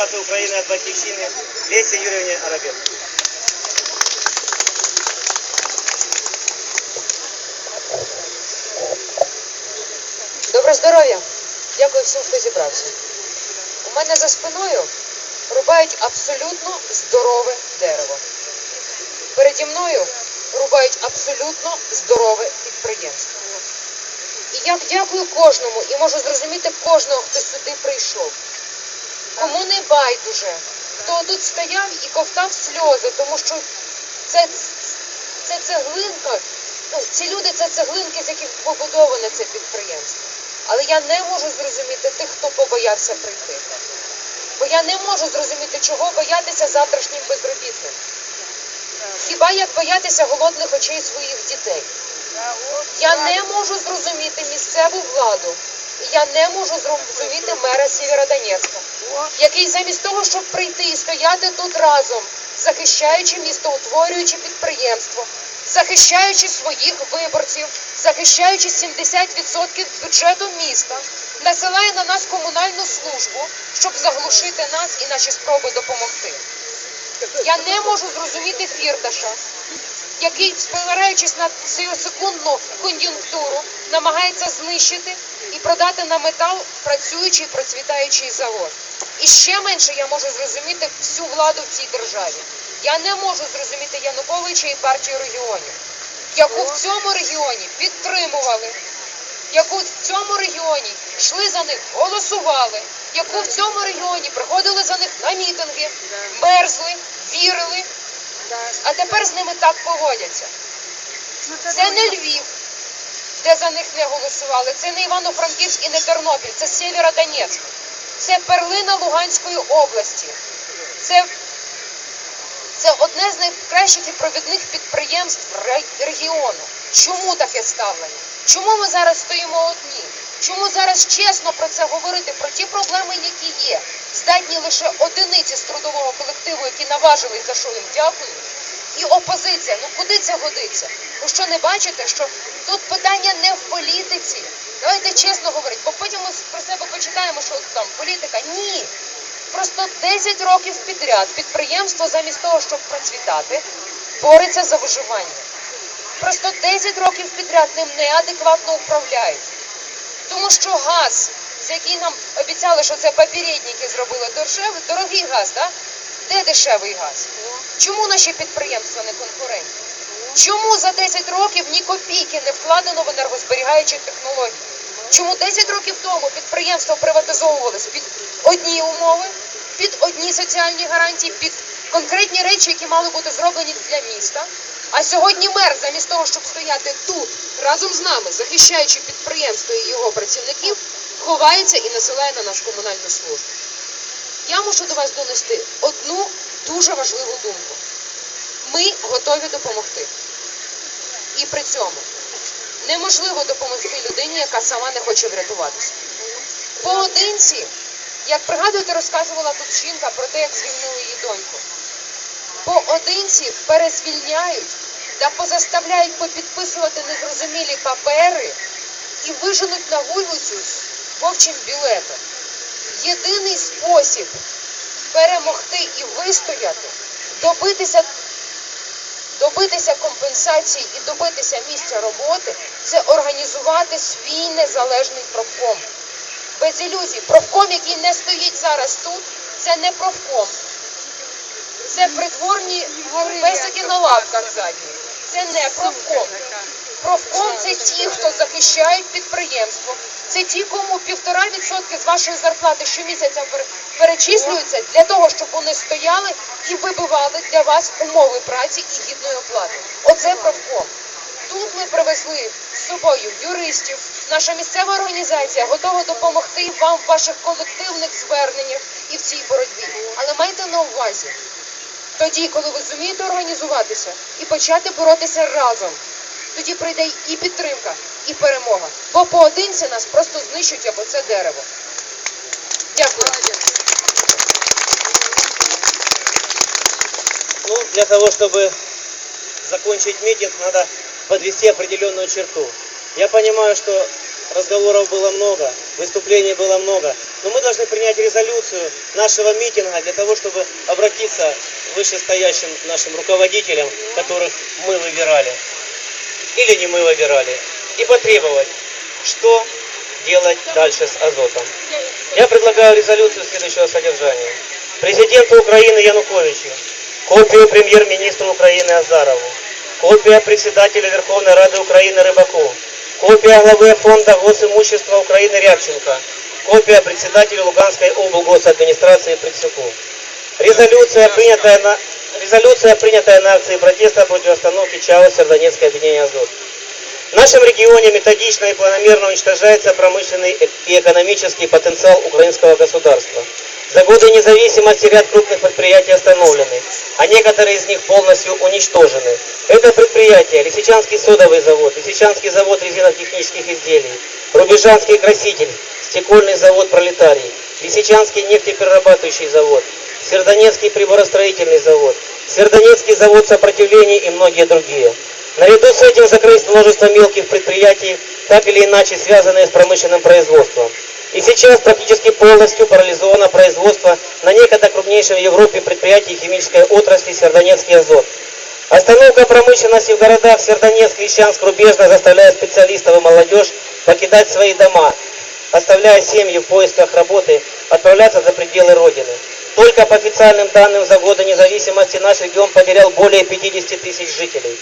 депутату України від Батьківщини Лесі Юрівні Арабєв. Добре здоров'я! Дякую всім, хто зібрався. У мене за спиною рубають абсолютно здорове дерево. Переді мною рубають абсолютно здорове підприємство. І я дякую кожному і можу зрозуміти кожного, хто сюди прийшов. Байдуже, хто тут стояв і ковтав сльози, тому що це, це цеглинка, ну, ці люди це цеглинки, з яких побудоване це підприємство. Але я не можу зрозуміти тих, хто побоявся прийти. Бо я не можу зрозуміти, чого боятися завтрашнім безробітним. Хіба як боятися голодних очей своїх дітей? Я не можу зрозуміти місцеву владу. Я не можу зрозуміти мера Сєвєродонецька, який замість того, щоб прийти і стояти тут разом, захищаючи місто, утворюючи підприємство, захищаючи своїх виборців, захищаючи 70% бюджету міста, насилає на нас комунальну службу, щоб заглушити нас і наші спроби допомогти. Я не можу зрозуміти фірташа, який, спираючись на цю секундну кон'юнктуру, намагається знищити і продати на метал працюючий процвітаючий завод. І ще менше я можу зрозуміти всю владу в цій державі. Я не можу зрозуміти Януковича і партію регіонів, яку в цьому регіоні підтримували, яку в цьому регіоні йшли за них, голосували, яку в цьому регіоні приходили за них на мітинги, мерзли, вірили, а тепер з ними так поводяться. Це не Львів, де за них не голосували. Це не Івано-Франківськ і не Тернопіль, це Сєвєродонецьк. Це перлина Луганської області. Це, це одне з найкращих і провідних підприємств регіону. Чому таке ставлення? Чому ми зараз стоїмо одні? Чому зараз чесно про це говорити, про ті проблеми, які є? Здатні лише одиниці з трудового колективу, які наважились, за що їм дякую. І опозиція, ну куди це годиться? Ви що не бачите, що тут питання не в політиці. Давайте чесно говорити, бо потім ми про себе почитаємо, що там політика. Ні. Просто 10 років підряд підприємство замість того, щоб процвітати, бореться за виживання. Просто 10 років підряд ним неадекватно управляють. Тому що газ, який нам обіцяли, що це попередники зробили дешевий, дорогий газ, да? де дешевий газ? Чому наші підприємства не конкурентні? Чому за 10 років ні копійки не вкладено в енергозберігаючі технології? Чому 10 років тому підприємства приватизовувалися під одні умови, під одні соціальні гарантії, під конкретні речі, які мали бути зроблені для міста? А сьогодні мер, замість того, щоб стояти тут разом з нами, захищаючи підприємство і його працівників, ховається і насилає на нас комунальну службу. Я мушу до вас донести одну дуже важливу думку. Ми готові допомогти. І при цьому неможливо допомогти людині, яка сама не хоче врятуватися. Поодинці, як пригадуєте, розказувала тут жінка про те, як звільнили її доньку. Поодинці перезвільняють та позаставляють попідписувати незрозумілі папери і виженуть на вулицю вовчим білетом. Єдиний спосіб перемогти і вистояти, добитися, добитися компенсації і добитися місця роботи це організувати свій незалежний профком. Без ілюзій, профком, який не стоїть зараз тут, це не профком. Це притворні песики на лавках задніх. Це не профком. Профком це ті, хто захищають підприємство. Це ті, кому півтора відсотки з вашої зарплати щомісяця перечислюються для того, щоб вони стояли і вибивали для вас умови праці і гідної оплати. Оце профком. Тут ми привезли з собою юристів. Наша місцева організація готова допомогти вам в ваших колективних зверненнях і в цій боротьбі. Але майте на увазі, тоді, коли ви зумієте організуватися і почати боротися разом, тоді прийде і підтримка, і перемога. Бо поодинці нас просто знищують або це дерево. Дякую. Ну, для того, чтобы закончить митинг, надо подвести определенную черту. Я понимаю, что разговоров было много, выступлений было много, но мы должны принять резолюцию нашего митинга для того, чтобы обратиться к вышестоящим нашим руководителям, которых мы выбирали или не мы выбирали, и потребовать, что делать дальше с азотом. Я предлагаю резолюцию следующего содержания. Президенту Украины Януковичу, копию премьер-министру Украины Азарову, копия председателя Верховной Рады Украины Рыбаку, копия главы фонда госимущества Украины Рябченко, копия председателя Луганской облгосадминистрации Прицуку. Резолюция, принятая на, резолюция, принятая на акции протеста против остановки ЧАО Сердонецкое объединение «Азот». В нашем регионе методично и планомерно уничтожается промышленный и экономический потенциал украинского государства. За годы независимости ряд крупных предприятий остановлены, а некоторые из них полностью уничтожены. Это предприятия Лисичанский содовый завод, Лисичанский завод резинотехнических изделий, Рубежанский краситель, стекольный завод «Пролетарий», Лисичанский нефтеперерабатывающий завод, Сердонецкий приборостроительный завод, Сердонецкий завод сопротивления и многие другие. Наряду с этим закрылось множество мелких предприятий, так или иначе связанные с промышленным производством. И сейчас практически полностью парализовано производство на некогда крупнейшем в Европе предприятии химической отрасли Сердонецкий азот. Остановка промышленности в городах Сердонецк, Лещанск, Рубежно заставляет специалистов и молодежь покидать свои дома, оставляя семьи в поисках работы, отправляться за пределы Родины. Только по официальным данным за годы независимости наш регион потерял более 50 тысяч жителей.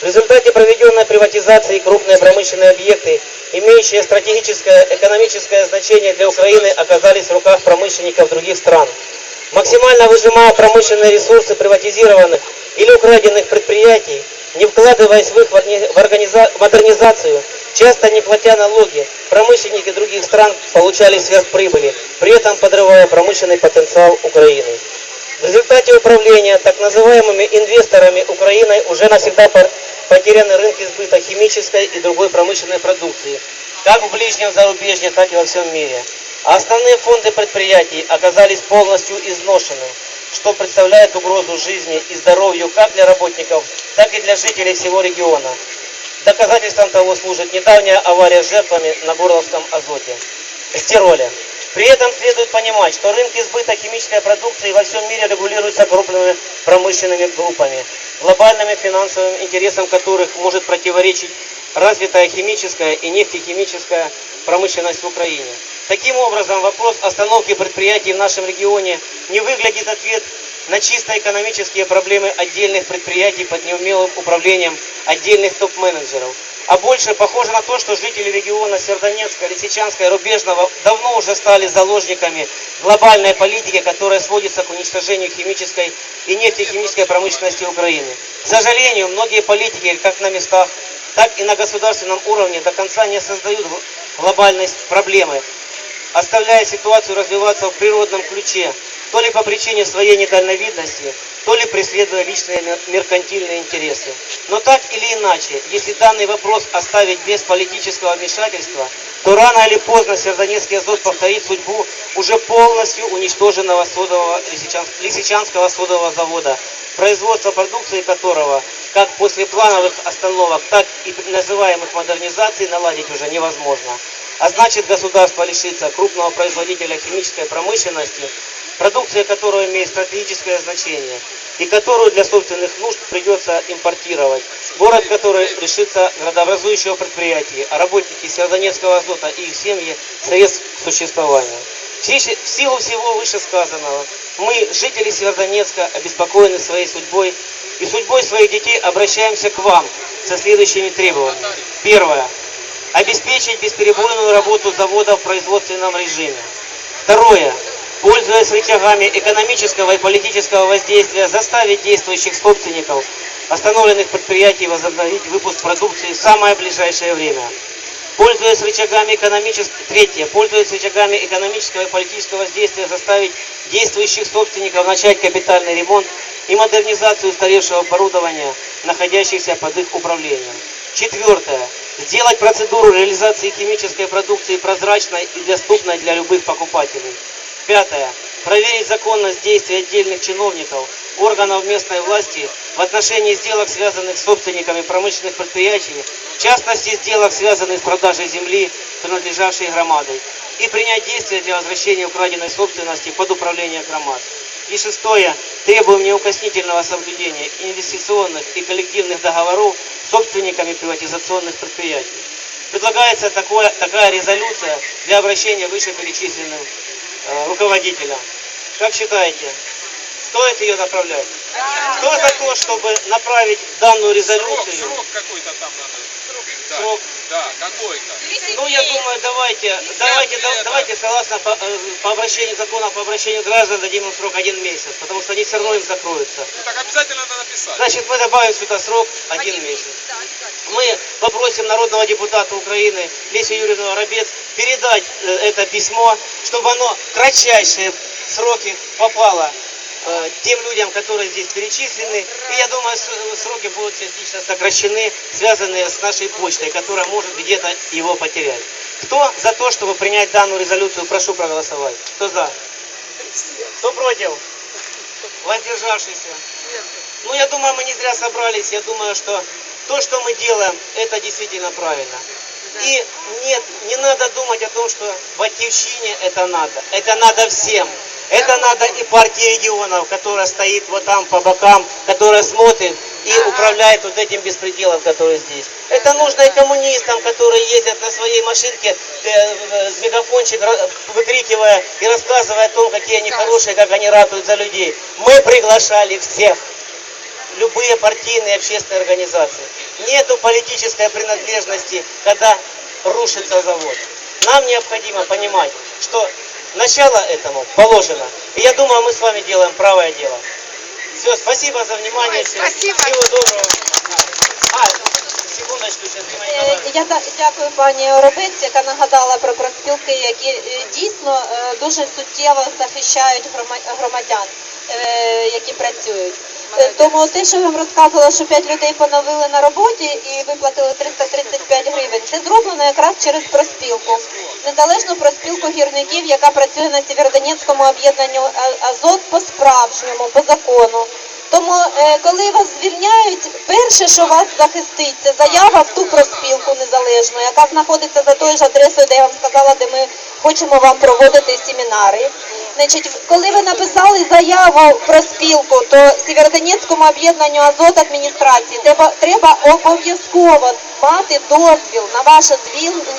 В результате проведенной приватизации крупные промышленные объекты, имеющие стратегическое экономическое значение для Украины, оказались в руках промышленников других стран. Максимально выжимая промышленные ресурсы приватизированных или украденных предприятий, не вкладываясь в их модернизацию, часто не платя налоги, промышленники других стран получали сверхприбыли, при этом подрывая промышленный потенциал Украины. В результате управления так называемыми инвесторами Украиной уже навсегда потеряны рынки сбыта химической и другой промышленной продукции, как в ближнем зарубежье, так и во всем мире. А основные фонды предприятий оказались полностью изношены, что представляет угрозу жизни и здоровью как для работников, так и для жителей всего региона. Доказательством того служит недавняя авария с жертвами на Горловском азоте, стироле. При этом следует понимать, что рынки сбыта химической продукции во всем мире регулируются крупными промышленными группами, глобальными финансовым интересам которых может противоречить развитая химическая и нефтехимическая промышленность в Украине. Таким образом, вопрос остановки предприятий в нашем регионе не выглядит ответ на чисто экономические проблемы отдельных предприятий под неумелым управлением отдельных топ-менеджеров, а больше похоже на то, что жители региона Сердонецка, Лисичанска и Рубежного давно уже стали заложниками глобальной политики, которая сводится к уничтожению химической и нефтехимической промышленности Украины. К сожалению, многие политики, как на местах, так и на государственном уровне до конца не создают гл- глобальность проблемы, оставляя ситуацию развиваться в природном ключе, то ли по причине своей недальновидности, то ли преследуя личные мер- меркантильные интересы. Но так или иначе, если данный вопрос оставить без политического вмешательства, то рано или поздно Сердонецкий азот повторит судьбу уже полностью уничтоженного содового Лисичан- Лисичанского содового завода, производство продукции которого как после плановых остановок, так и называемых модернизаций наладить уже невозможно. А значит государство лишится крупного производителя химической промышленности, продукция которого имеет стратегическое значение и которую для собственных нужд придется импортировать. Город, который лишится градообразующего предприятия, а работники Сердонецкого азота и их семьи средств к существованию. В силу всего вышесказанного, мы, жители Северодонецка, обеспокоены своей судьбой и судьбой своих детей обращаемся к вам со следующими требованиями. Первое. Обеспечить бесперебойную работу завода в производственном режиме. Второе. Пользуясь рычагами экономического и политического воздействия, заставить действующих собственников остановленных предприятий возобновить выпуск продукции в самое ближайшее время. Пользуясь рычагами экономического... Третье. Пользуясь рычагами экономического и политического воздействия, заставить действующих собственников начать капитальный ремонт и модернизацию устаревшего оборудования, находящихся под их управлением. Четвертое. Сделать процедуру реализации химической продукции прозрачной и доступной для любых покупателей. Пятое. Проверить законность действий отдельных чиновников, органов местной власти в отношении сделок, связанных с собственниками промышленных предприятий, в частности, сделок, связанных с продажей земли, принадлежавшей громадой. и принять действия для возвращения украденной собственности под управление громад. И шестое. Требуем неукоснительного соблюдения инвестиционных и коллективных договоров с собственниками приватизационных предприятий. Предлагается такое, такая резолюция для обращения вышеперечисленным руководителям. Как считаете, стоит ее направлять? Кто за то, чтобы направить данную Срок, резолюцию? срок какой-то там надо. Да, Срок. Да, какой-то. Ну, я думаю, давайте, давайте, да- давайте согласно по, э, по обращению закона по обращению граждан дадим им срок один месяц, потому что они все равно им закроются. Ну так обязательно надо написать. Значит, мы добавим сюда срок один месяц. Мы попросим народного депутата Украины Лесю Юрьевну Воробец передать э, это письмо, чтобы оно в кратчайшие сроки попало э, тем людям, которые здесь перечислены. И я думаю, с- сроки будут частично сокращены, связанные с нашей почтой, которая может где-то его потерять. Кто за то, чтобы принять данную резолюцию, прошу проголосовать. Кто за? Кто против? Воздержавшийся? Ну, я думаю, мы не зря собрались. Я думаю, что то, что мы делаем, это действительно правильно. И нет, не надо думать о том, что батьевщине это надо. Это надо всем. Это надо и партии регионов, которая стоит вот там по бокам, которая смотрит и управляет вот этим беспределом, который здесь. Это нужно и коммунистам, которые ездят на своей машинке э, э, с мегафончик, выкрикивая и рассказывая о том, какие они хорошие, как они ратуют за людей. Мы приглашали всех любые партийные и общественные организации. Нету политической принадлежности, когда рушится завод. Нам необходимо понимать, что начало этому положено. И я думаю, мы с вами делаем правое дело. Все, спасибо за внимание. всем. спасибо. Всего доброго. А, секундочку, сейчас Дима Е, Николаевич. Я да- дякую пані Оробець, яка нагадала про профспілки, які е, дійсно е, дуже суттєво захищають грома- громадян, е, які працюють. Е, Тому те, що я вам розказувала, що 5 людей поновили на роботі і виплатили 335 гривень, це зроблено якраз через проспілку. Незалежну проспілку гірників, яка працює на Сєвєродонецькому об'єднанню Азот по-справжньому, по закону. Тому, е, коли вас звільняють, перше, що вас захистить, це заява в ту проспілку незалежну, яка знаходиться за тою ж адресою, де я вам сказала, де ми хочемо вам проводити семінари. Значить, коли ви написали заяву про спілку, то Сєвєродонецькому об'єднанню Азот адміністрації треба, треба обов'язково мати дозвіл на ваше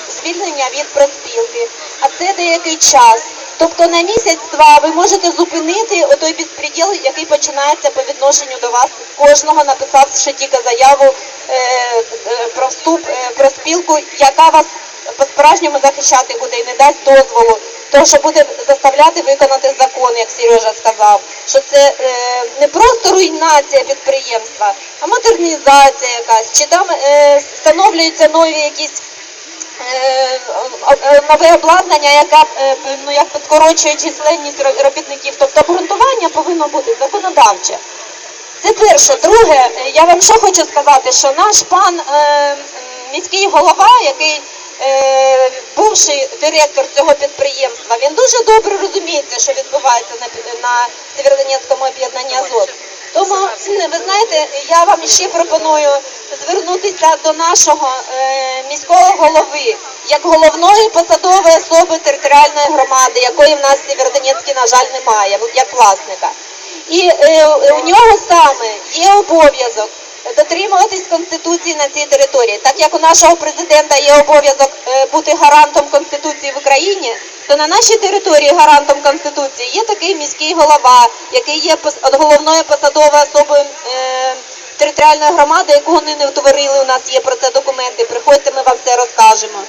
звільнення від проспілки. А це деякий час. Тобто на місяць-два ви можете зупинити отой безпреділ, який починається по відношенню до вас кожного, написавши тільки заяву е, е, про вступ, е, про спілку, яка вас по-справжньому захищати буде і не дасть дозволу, тому що буде заставляти виконати закон, як Сережа сказав, що це е, не просто руйнація підприємства, а модернізація якась, чи там е, встановлюються нові якісь е, е, нове обладнання, яке ну, як підкорочує численність робітників. Тобто обґрунтування повинно бути законодавче. Це перше. Друге, е, я вам що хочу сказати, що наш пан е, міський голова, який бувший директор цього підприємства, він дуже добре розуміється, що відбувається на, на Сєвєродонецькому об'єднанні Азот. Тому, ви знаєте, я вам ще пропоную звернутися до нашого е, міського голови, як головної посадової особи територіальної громади, якої в нас в на жаль, немає, як власника. І е, у нього саме є обов'язок дотримуватись конституції на цій території. Так як у нашого президента є обов'язок е, бути гарантом конституції в Україні, то на нашій території гарантом конституції є такий міський голова, який є головною посадовою особою. Е, Територіальної громади, яку вони не утворили, у нас є про це документи. Приходьте, ми вам все розкажемо.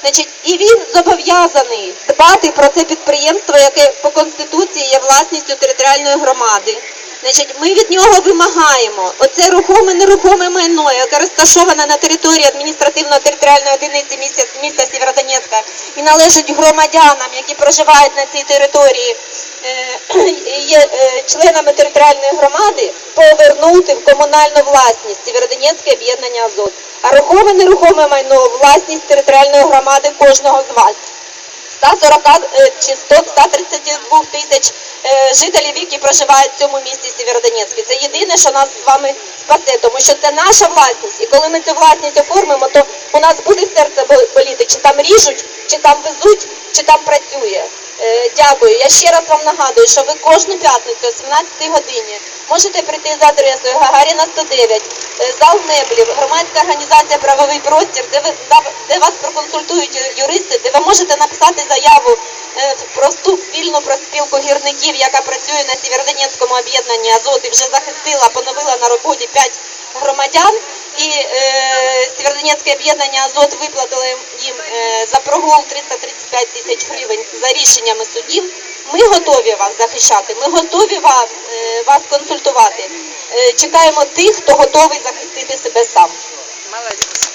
Значить, і він зобов'язаний дбати про це підприємство, яке по конституції є власністю територіальної громади. Значить, ми від нього вимагаємо оце рухоме нерухоме майно, яке розташоване на території адміністративно-територіальної одиниці міста, міста Сєвєродонецька і належить громадянам, які проживають на цій території, е, є е, членами територіальної громади, повернути в комунальну власність Сєвєродонецьке об'єднання Азот. А рухоме нерухоме майно власність територіальної громади кожного з вас. 140 е, чи 100, 132 тисяч жителів, які проживають в цьому місті Сєвєродонецьку. Це єдине, що нас з вами спасе, тому що це наша власність. І коли ми цю власність оформимо, то у нас буде серце боліти, чи там ріжуть, чи там везуть, чи там працює. Е, Дякую. Я ще раз вам нагадую, що ви кожну п'ятницю о 17 годині можете прийти за адресою Гагаріна 109, е, зал меблів, громадська організація Правовий простір, де ви де вас проконсультують юристи, де ви можете написати заяву е, в просту вільну проспілку гірників, яка працює на Сєвєродонецькому об'єднанні Азот і вже захистила, поновила на роботі 5 громадян. І е, Сєвєродонецьке об'єднання Азот виплатило їм е, за прогул 335 тисяч гривень за рішеннями судів. Ми готові вас захищати, ми готові вас, е, вас консультувати. Е, чекаємо тих, хто готовий захистити себе сам. Молодець.